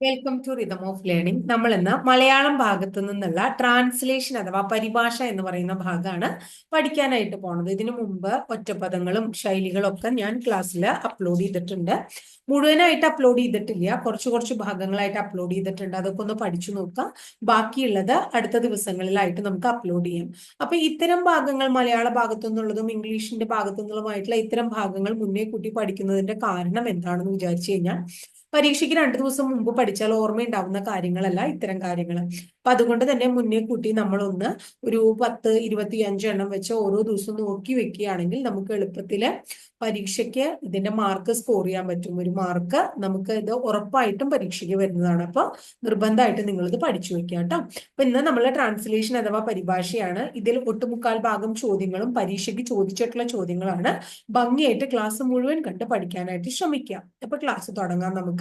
Welcome to rhythm of learning നമ്മൾ ഇന്ന് മലയാളം ഭാഗത്ത് നിന്നുള്ള ട്രാൻസ്ലേഷൻ അഥവാ പരിഭാഷ എന്ന് പറയുന്ന ഭാഗമാണ് പഠിക്കാനായിട്ട് പോണത്. ഇതിനു മുമ്പ് ഒറ്റപ്പദങ്ങളും ശൈലികളും ഒക്കെ ഞാൻ ക്ലാസ്സിൽ അപ്ലോഡ് ചെയ്തിട്ടുണ്ട്. മുഴുവനായിട്ട് അപ്ലോഡ് ചെയ്തിട്ടില്ല. കുറച്ച് കുറച്ച് ഭാഗങ്ങളായിട്ട് അപ്ലോഡ് ചെയ്തിട്ടുണ്ട്. അതൊക്കെ ഒന്ന് പഠിച്ചു നോക്കാം. ബാക്കിയുള്ളത് അടുത്ത ദിവസങ്ങളിലായിട്ട് നമുക്ക് അപ്ലോഡ് ചെയ്യാം. അപ്പൊ ഇത്തരം ഭാഗങ്ങൾ മലയാള ഭാഗത്തു നിന്നുള്ളതും ഇംഗ്ലീഷിന്റെ ഭാഗത്തു നിന്നുള്ളതുമായിട്ടുള്ള ഇത്തരം ഭാഗങ്ങൾ മുന്നേ കൂട്ടി പഠിക്കുന്നതിന്റെ കാരണം എന്താണെന്ന് വിചാരിച്ചു കഴിഞ്ഞാൽ പരീക്ഷയ്ക്ക് രണ്ടു ദിവസം മുമ്പ് പഠിച്ചാൽ ഓർമ്മയുണ്ടാവുന്ന കാര്യങ്ങളല്ല ഇത്തരം കാര്യങ്ങൾ. അപ്പൊ അതുകൊണ്ട് തന്നെ മുന്നേ കൂട്ടി നമ്മളൊന്ന് ഒരു പത്ത് ഇരുപത്തി അഞ്ചെണ്ണം വെച്ച് ഓരോ ദിവസവും നോക്കി വെക്കുകയാണെങ്കിൽ നമുക്ക് എളുപ്പത്തിൽ പരീക്ഷയ്ക്ക് ഇതിന്റെ മാർക്ക് സ്കോർ ചെയ്യാൻ പറ്റും. ഒരു മാർക്ക് നമുക്ക് ഇത് ഉറപ്പായിട്ടും പരീക്ഷയ്ക്ക് വരുന്നതാണ്. അപ്പൊ നിർബന്ധമായിട്ട് നിങ്ങൾ ഇത് പഠിച്ചു വെക്കുക കേട്ടോ. അപ്പൊ ഇന്ന് നമ്മൾ ട്രാൻസ്ലേഷൻ അഥവാ പരിഭാഷയാണ് ഇതിൽ ഒട്ടുമുക്കാൽ ഭാഗം ചോദ്യങ്ങളും പരീക്ഷയ്ക്ക് ചോദിച്ചിട്ടുള്ള ചോദ്യങ്ങളാണ്. ഭംഗിയായിട്ട് ക്ലാസ് മുഴുവൻ കണ്ട് പഠിക്കാനായിട്ട് ശ്രമിക്കുക. അപ്പൊ ക്ലാസ് തുടങ്ങാം നമുക്ക്.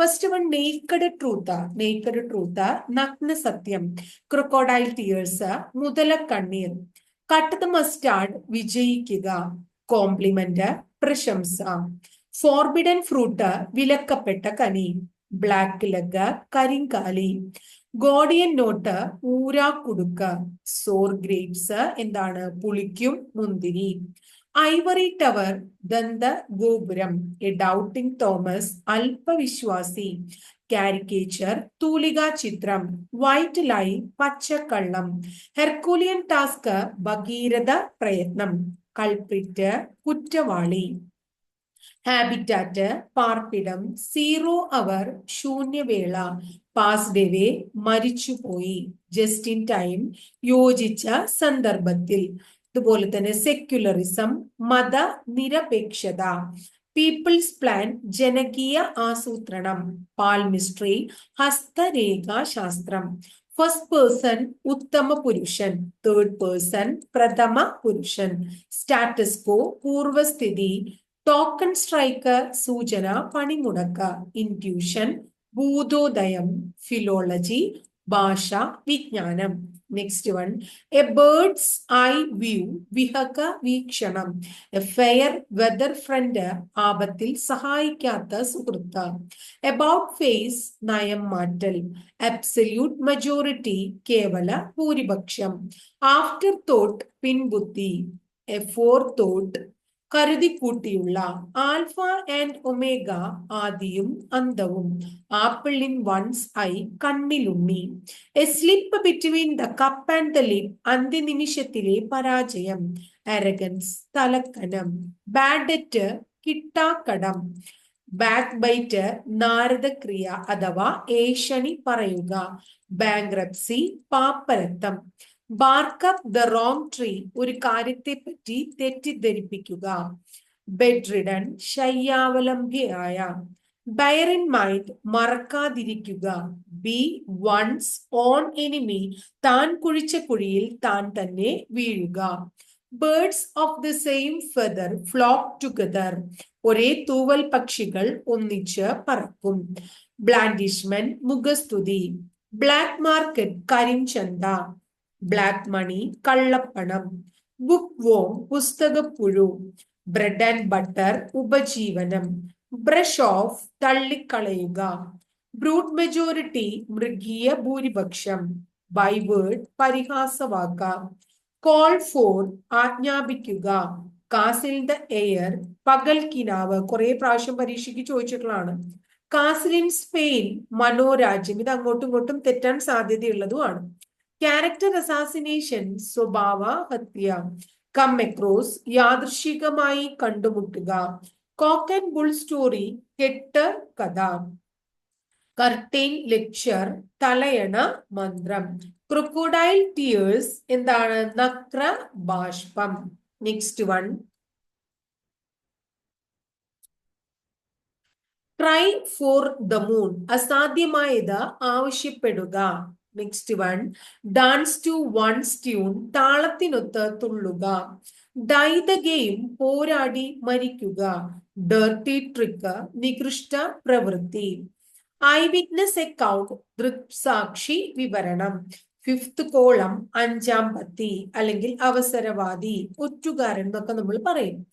First one naked truth naked truth നഗ്ന സത്യം. ക്രൊക്കോഡൈൽ ടിയേഴ്സ് മുതല കണ്ണീർ. കട്ട് ദ മസ്റ്റാർഡ് വിജയിക്കുക. കോംപ്ലിമെന്റ് പ്രശംസ. ഫോർബിഡൻ ഫ്രൂട്ട് വിലക്കപ്പെട്ട കനി. ബ്ലാക്ക് ലെഗ് കരിങ്കാലി. ഗോഡിയൻ നോട്ട് ഊരാക്കുടുക്ക സോർ ഗ്രേപ്സ് എന്താണ്? പുളിക്കും മുന്തിരി. ഐവറി ടവർ ദന്ത ഗോപുരം. എ ഡൗട്ടിംഗ് തോമസ് അല്പവിശ്വാസി. കാരിക്കേച്ചർ തൂലിക ചിത്രം. വൈറ്റ് ലൈ പച്ചക്കള്ളം. ഹെർക്കൂലിയൻ ടാസ്ക് ഭഗീരഥ പ്രയത്നം. കൾപ്രിറ്റ് കുറ്റവാളി. ഹാബിറ്റാറ്റ് പാർപ്പിടം. സീറോ അവർ ശൂന്യവേള. പാസ് എവേ മരിച്ചുപോയി. ജസ്റ്റ് ഇൻ ടൈം യോജിച്ച സന്ദർഭത്തിൽ. അതുപോലെ തന്നെ സെക്യുലറിസം മത നിരപേക്ഷത പീപ്പിൾസ് പ്ലാൻ ജനകീയ ആസൂത്രണം പാൽമിസ്ട്രി ഹസ്തരേഖാ ശാസ്ത്രം ഫസ്റ്റ് പേഴ്സൺ ഉത്തമ പുരുഷൻ തേർഡ് പേഴ്സൺ പ്രഥമ പുരുഷൻ സ്റ്റാറ്റസ്കോ പൂർവസ്ഥിതി ടോക്കൺ സ്ട്രൈക്കർ സൂചന പണിമുടക്ക ഇൻട്യൂഷൻ ഭൂതോദയം ഫിലോളജി ഭാഷ വിജ്ഞാനം. Next one a bird's eye view വിഹക വീക്ഷണം. എ ഫെയർ വെദർ ഫ്രണ്ട് ആപത്തിൽ സഹായിക്കാത്ത സുഹൃത്ത്. എബൌട്ട് ഫേസ് നയം മാറ്റൽ. അബ്സല്യൂട്ട് മജോറിറ്റി കേവല ഭൂരിപക്ഷം. ആഫ്റ്റർ തോട്ട് പിൻബുദ്ധി. എ ഫോർ തോട്ട് കരുതിക്കൂട്ടിയുള്ള ആൽഫ ആൻഡ് ഒമേഗ ആദിയും അന്തവും apple in one's eye കണ്ണിലുണ്ണി. A slip between the cup and the lip. അന്ത്യനിമിഷത്തിലെ പരാജയം. അരഗൻസ് തലക്കനം. ബാഡറ്റ് കിട്ടാക്കടം. ബാക്ക് ബൈറ്റ് നാരദക്രിയ അഥവാ ഏഷണി പറയുക. Bankruptcy പാപ്പരത്തം. Bark up the wrong tree ഒരു കാര്യത്തെ പറ്റി തെറ്റിദ്ധരിപ്പിക്കുക. ബെഡ് റിഡൻ ശയ്യാവലംബിയായ. ബയർ ഇൻ മൈൻഡ് മറക്കാതിരിക്കുക. ബി വൺസ് ഓൺ എനിമി താൻ കുഴിച്ച കുഴിയിൽ താൻ തന്നെ വീഴുക. Birds of the same feather flock together ഒരേ തൂവൽ പക്ഷികൾ ഒന്നിച്ച് പറക്കും. ബ്ലാൻഡിഷ്മെന്റ് മുഖസ്തുതി. ബ്ലാക്ക് മാർക്കറ്റ് കരിഞ്ചന്ത. ബ്ലാക്ക് മണി കള്ളപ്പണം ബുക്ക് വോം പുസ്തകപ്പുഴു ബ്രെഡ് ആൻഡ് ബട്ടർ ഉപജീവനം ബ്രഷ് ഓഫ് തള്ളിക്കളയുക ബ്രൂട്ട് മെജോറിറ്റി മൃഗീയ ഭൂരിപക്ഷം ബൈവേർഡ് പരിഹാസവാക്ക കോൾ ഫോർ ആജ്ഞാപിക്കുക കാസിൽ ദ എയർ പകൽ കിനാവ് കുറെ പ്രാവശ്യം പരീക്ഷയ്ക്ക് ചോദിച്ചിട്ടുള്ളതാണ്. കാസിൽ ഇൻ സ്പെയിൻ മനോരാജ്യം ഇത് അങ്ങോട്ടും ഇങ്ങോട്ടും തെറ്റാൻ സാധ്യതയുള്ളതുമാണ്. ക്യാരക്ടർ അസാസിനേഷൻ സ്വഭാവ ഹത്യ. കം യാദൃശികമായി കണ്ടുമുട്ടുക. കോക്ക് ആൻഡ് ബുൾ സ്റ്റോറി കെട്ട് കഥ. കർട്ടൈൻ ലെക്ചർ തലയണ മന്ത്രം. ക്രൊക്കോഡൈൽ ടിയേഴ്സ് എന്താണ്? നക്ര ബാഷ്പം. Next one try for the moon അസാധ്യമായത് ആവശ്യപ്പെടുക. Next one dance to one's tune താളത്തിനൊത്ത് തുള്ളുക. Die the game. പോരാടി മരിക്കുക. ഡേർട്ടി ട്രിക്ക് നികൃഷ്ട പ്രവൃത്തി. ഐ വിറ്റ്നസ് അക്കൗണ്ട് ദൃക്സാക്ഷി വിവരണം. ഫിഫ്ത് കോളം അഞ്ചാം പത്തി. അല്ലെങ്കിൽ അവസരവാദി. ഒറ്റുകാരൻ എന്നൊക്കെ നമ്മൾ പറയും.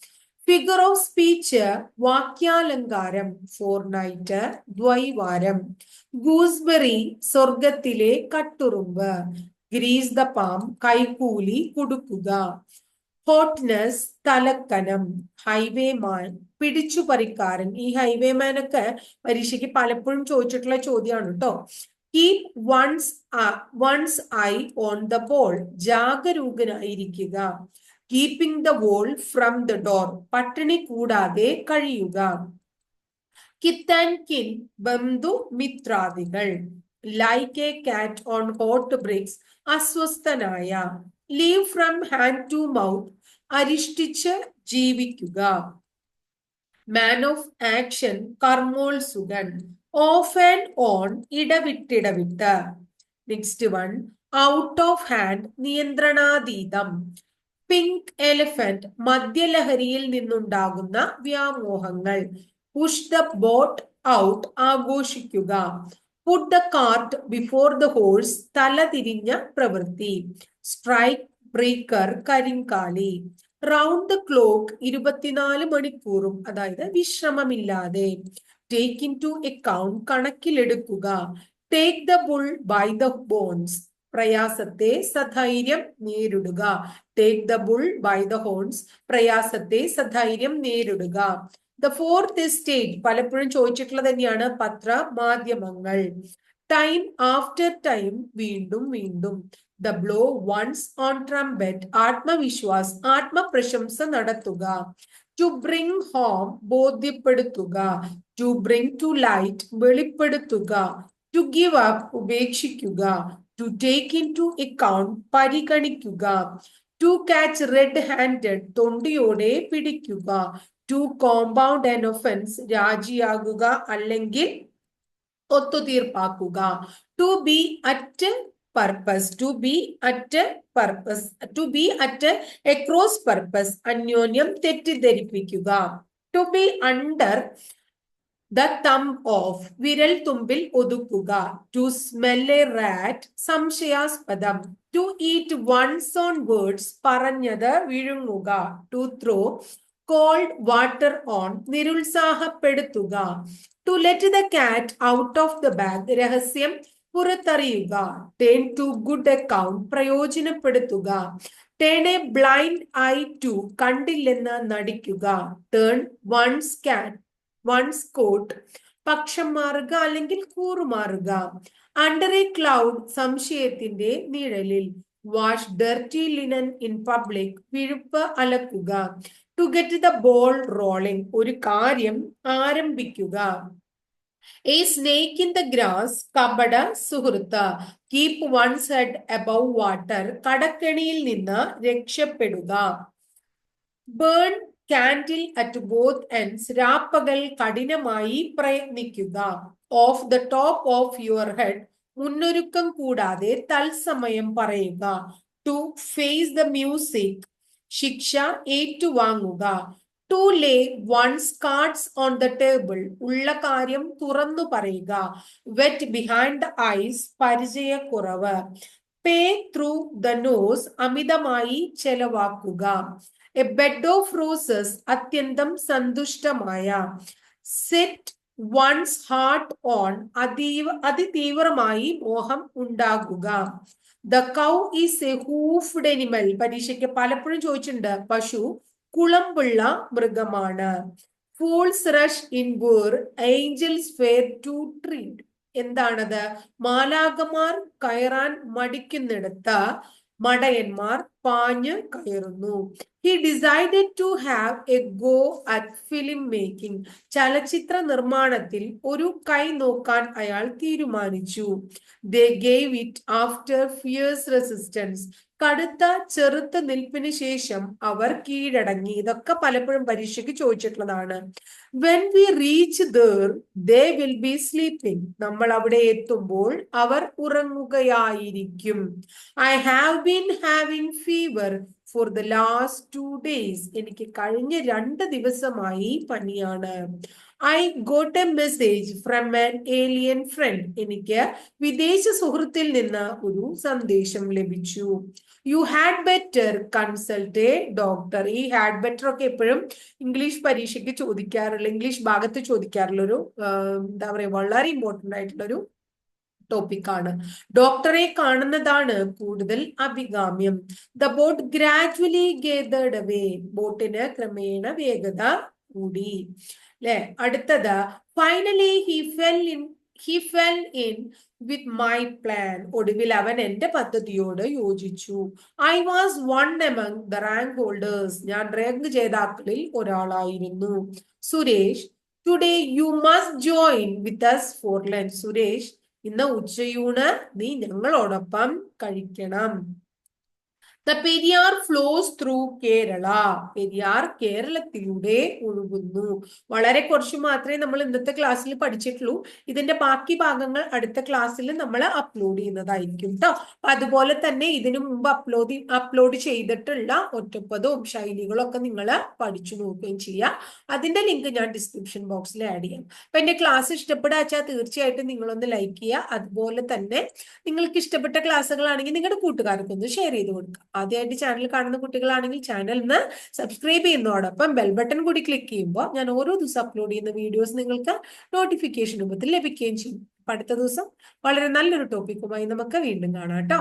ഫിഗർ ഓഫ് സ്പീച്ച് വാക്യാലങ്കാരം ഫോർ നൈറ്റ് ദ്വൈവാരം. ഗൂസ്ബെറി സ്വർഗത്തിലെ കട്ടുറുമ്പ്. ഗ്രീസ് ദ പാം കൈക്കൂലി കൊടുക്കുക. ഹോട്ട്നസ് തലക്കനം. ഹൈവേമാൻ പിടിച്ചുപറിക്കാരൻ ഈ ഹൈവേമാൻ ഒക്കെ പരീക്ഷയ്ക്ക് പലപ്പോഴും ചോദിച്ചിട്ടുള്ള ചോദ്യമാണ് കേട്ടോ keep one's one's eye on the ball ജാഗരൂകനായിരിക്കുക. Keeping the wolf from the door പട്ടിണി കൂടാതെ കഴിയുക. കിത്താൻ കിൻ ബന്ധു മിത്രാദികൾ. Like a cat on hot bricks അസ്വസ്ഥനായ. Live from hand to mouth അരിഷ്ടിച്ച് ജീവിക്കുക. മാൻ ഓഫ് ആക്ഷൻ കർമ്മോത്സുകൻ off and on ഇടവിട്ടിടവിട്ട്. Next one out of hand നിയന്ത്രണാതീതം. Pink elephant മദ്യലഹരിയിൽ നിന്നുണ്ടാകുന്ന വ്യാമോഹങ്ങൾ. Push the boat out ആഘോഷിക്കുക. Put the cart before the horse തലതിരിഞ്ഞ പ്രവൃത്തി. Strike breaker കരിങ്കാലി. Round the clock ഇരുപത്തിനാല് മണിക്കൂറും അതായത് വിശ്രമമില്ലാതെ. Take into account കണക്കിലെടുക്കുക. Take the bull by the bones പ്രയാസത്തെ സധൈര്യം നേരിടുക. Take the bull by the horns പ്രയാസത്തെ സധൈര്യം നേരിടുക. ദ ഫോർത്ത് സ്റ്റേറ്റ് പലപ്പോഴും ചോദിച്ചിട്ടുള്ളത് തന്നെയാണ് പത്ര മാധ്യമങ്ങൾ ടൈം ആഫ്റ്റർ ടൈം വീണ്ടും വീണ്ടും. The blow one's own trumpet ആത്മവിശ്വാസ് ആത്മപ്രശംസ നടത്തുക. ടു ബ്രിങ് ഹോം ബോധ്യപ്പെടുത്തുക. ടു ബ്രിങ് ടു ലൈറ്റ് വെളിപ്പെടുത്തുക. ടു ഗിവ് അപ്പ് ഉപേക്ഷിക്കുക. To take into account പരിഗണിക്കുക. ടു കാച്ച് റെഡ് ഹാൻഡഡ് തൊണ്ടിയോടെ പിടിക്കുക. ടു കോമ്പൗണ്ട് ആൻഡ് ഒഫൻസ് രാജിയാകുക അല്ലെങ്കിൽ ഒത്തുതീർപ്പാക്കുക. To be at purpose to be at purpose to be at across purpose അന്യോന്യം തെറ്റിദ്ധരിപ്പിക്കുക. To be under the thumb of വിരൽ തുമ്പിൽ ഒതുക്കുക. To smell A rat സംശയാസ്പദം. To eat one's own words പറഞ്ഞത് വിഴുങ്ങുക. To throw cold water on നിരുത്സാഹപ്പെടുത്തുക. To let the cat out of the bag രഹസ്യം പുറത്തറിയുക. Turn to good account പ്രയോജനപ്പെടുത്തുക. Turn a blind eye to കണ്ടില്ലെന്ന് നടിക്കുക. Turn one's cat one's coat പക്ഷം മാറുക അല്ലെങ്കിൽ കൂറുമാറുക under a cloud സംശയത്തിന്റെ നിഴലിൽ. Wash dirty linen in public വിഴുപ്പ് അലക്കുക. To get the ball rolling ഒരു കാര്യം ആരംഭിക്കുക. A snake in the grass കപട സുഹൃത്ത്. Keep one's head above water കടക്കെണിയിൽ നിന്ന് രക്ഷപ്പെടുക. Burn candle at both ends രാപ്പകൽ കഠിനമായി പ്രയത്നിക്കുക. Off the top of your head മുന്നൊരുക്കം കൂടാതെ തത്സമയം പറയുക. ടു ഫേസ് ദ മ്യൂസിക് ശിക്ഷ ഏറ്റുവാങ്ങുക. To lay one's cards on the table ഉള്ള കാര്യം തുറന്നു പറയുക. വെറ്റ് ബിഹൈൻഡ് ദ ഐസ് പരിചയക്കുറവ്. പേ ത്രൂ ദ നോസ് അമിതമായി ചെലവാക്കുക. എ ബെഡ് ഓഫ് റോസസ് അത്യന്തം സന്തുഷ്ടമായ. സെറ്റ് വൺസ് ഹാർട്ട് ഓൺ അതീവ അതിതീവ്രമായി മോഹം ഉണ്ടാകുക. The cow is a hoofed animal പരീക്ഷയ്ക്ക് പലപ്പോഴും ചോദിച്ചിട്ടുണ്ട് പശു കുളമ്പുള്ള മൃഗമാണ്. Fools rush in where angels fear to tread എന്താണത്? മാലാകമാർ കയറാൻ മടിക്കുന്നിടത്ത് മടയന്മാർ പാഞ്ഞ് കയറുന്നു. He decided to have a go at film making ചലച്ചിത്ര നിർമ്മാണത്തിൽ ഒരു കൈ നോക്കാൻ അയാൾ തീരുമാനിച്ചു. They gave it after fierce resistance കടുത്ത ചെറുത്ത് നിൽപ്പിന് ശേഷം അവർ കീഴടങ്ങി. ഇതൊക്കെ പലപ്പോഴും പരീക്ഷയ്ക്ക് ചോദിച്ചിട്ടുള്ളതാണ്. When we reach there they will be sleeping നമ്മൾ അവിടെ എത്തുമ്പോൾ അവർ ഉറങ്ങുകയായിരിക്കും. I have been having fever for the last two days എനിക്ക് കഴിഞ്ഞ രണ്ട് ദിവസമായി പനിയാണ്. I got a message from an alien friend എനിക്ക് വിദേശ സുഹൃത്തിൽ നിന്ന് ഒരു സന്ദേശം ലഭിച്ചു. You had better consult a doctor ഈ ഹാഡ് ബെറ്റർ ഒക്കെ എപ്പോഴും ഇംഗ്ലീഷ് പരീക്ഷയ്ക്ക് ചോദിക്കാറുള്ള ഇംഗ്ലീഷ് ഭാഗത്ത് ചോദിക്കാറുള്ള ഒരു എന്താ പറയുക വളരെ ഇമ്പോർട്ടന്റ് ആയിട്ടുള്ളൊരു ടോപ്പിക് ടോപ്പിക്കാണ് ഡോക്ടറെ കാണുന്നതാണ് കൂടുതൽ അഭികാമ്യം. The boat gradually gathered away ബോട്ടിന് ക്രമേണ വേഗത കൂടി. അല്ലെ അടുത്തത് finally he fell in he fell in with my plan ഒടുവിൽ അവൻ എന്റെ പദ്ധതിയോട് യോജിച്ചു. I was one among the rank holders ഞാൻ റാങ്ക് ജേതാക്കളിൽ ഒരാളായിരുന്നു. Suresh today you must join with us for lunch Suresh ഇന്ന് ഉച്ചയൂണ്. നീ ഞങ്ങളോടൊപ്പം കഴിക്കണം. The Periyar flows through Kerala. Periyar കേരളത്തിലൂടെ ഒഴുകുന്നു. വളരെ കുറച്ച് മാത്രമേ നമ്മൾ ഇന്നത്തെ ക്ലാസ്സിൽ പഠിച്ചിട്ടുള്ളൂ. ഇതിന്റെ ബാക്കി ഭാഗങ്ങൾ അടുത്ത ക്ലാസ്സിൽ നമ്മൾ അപ്ലോഡ് ചെയ്യുന്നതായിരിക്കും കേട്ടോ അപ്പൊ അതുപോലെ തന്നെ ഇതിനു മുമ്പ് അപ്ലോഡ് അപ്ലോഡ് ചെയ്തിട്ടുള്ള ഒറ്റപ്പതും ശൈലികളും ഒക്കെ നിങ്ങൾ പഠിച്ചു നോക്കുകയും ചെയ്യാം. അതിന്റെ ലിങ്ക് ഞാൻ ഡിസ്ക്രിപ്ഷൻ ബോക്സിൽ ആഡ് ചെയ്യാം. അപ്പൊ എന്റെ ക്ലാസ് ഇഷ്ടപ്പെടുക വെച്ചാൽ തീർച്ചയായിട്ടും നിങ്ങളൊന്ന് ലൈക്ക് ചെയ്യുക. അതുപോലെ തന്നെ നിങ്ങൾക്ക് ഇഷ്ടപ്പെട്ട ക്ലാസ്സുകളാണെങ്കിൽ നിങ്ങളുടെ കൂട്ടുകാർക്കൊന്ന് ഷെയർ ചെയ്ത് കൊടുക്കുക. ആദ്യമായിട്ട് ചാനൽ കാണുന്ന കുട്ടികളാണെങ്കിൽ ചാനൽ ഒന്ന് സബ്സ്ക്രൈബ് ചെയ്യുന്നതോടൊപ്പം ബെൽ ബട്ടൺ കൂടി ക്ലിക്ക് ചെയ്യുമ്പോൾ ഞാൻ ഓരോ ദിവസം അപ്ലോഡ് ചെയ്യുന്ന വീഡിയോസ് നിങ്ങൾക്ക് നോട്ടിഫിക്കേഷൻ രൂപത്തിൽ ലഭിക്കുകയും ചെയ്യും. അടുത്ത ദിവസം വളരെ നല്ലൊരു ടോപ്പിക്കുമായി നമുക്ക് വീണ്ടും കാണാം കേട്ടോ.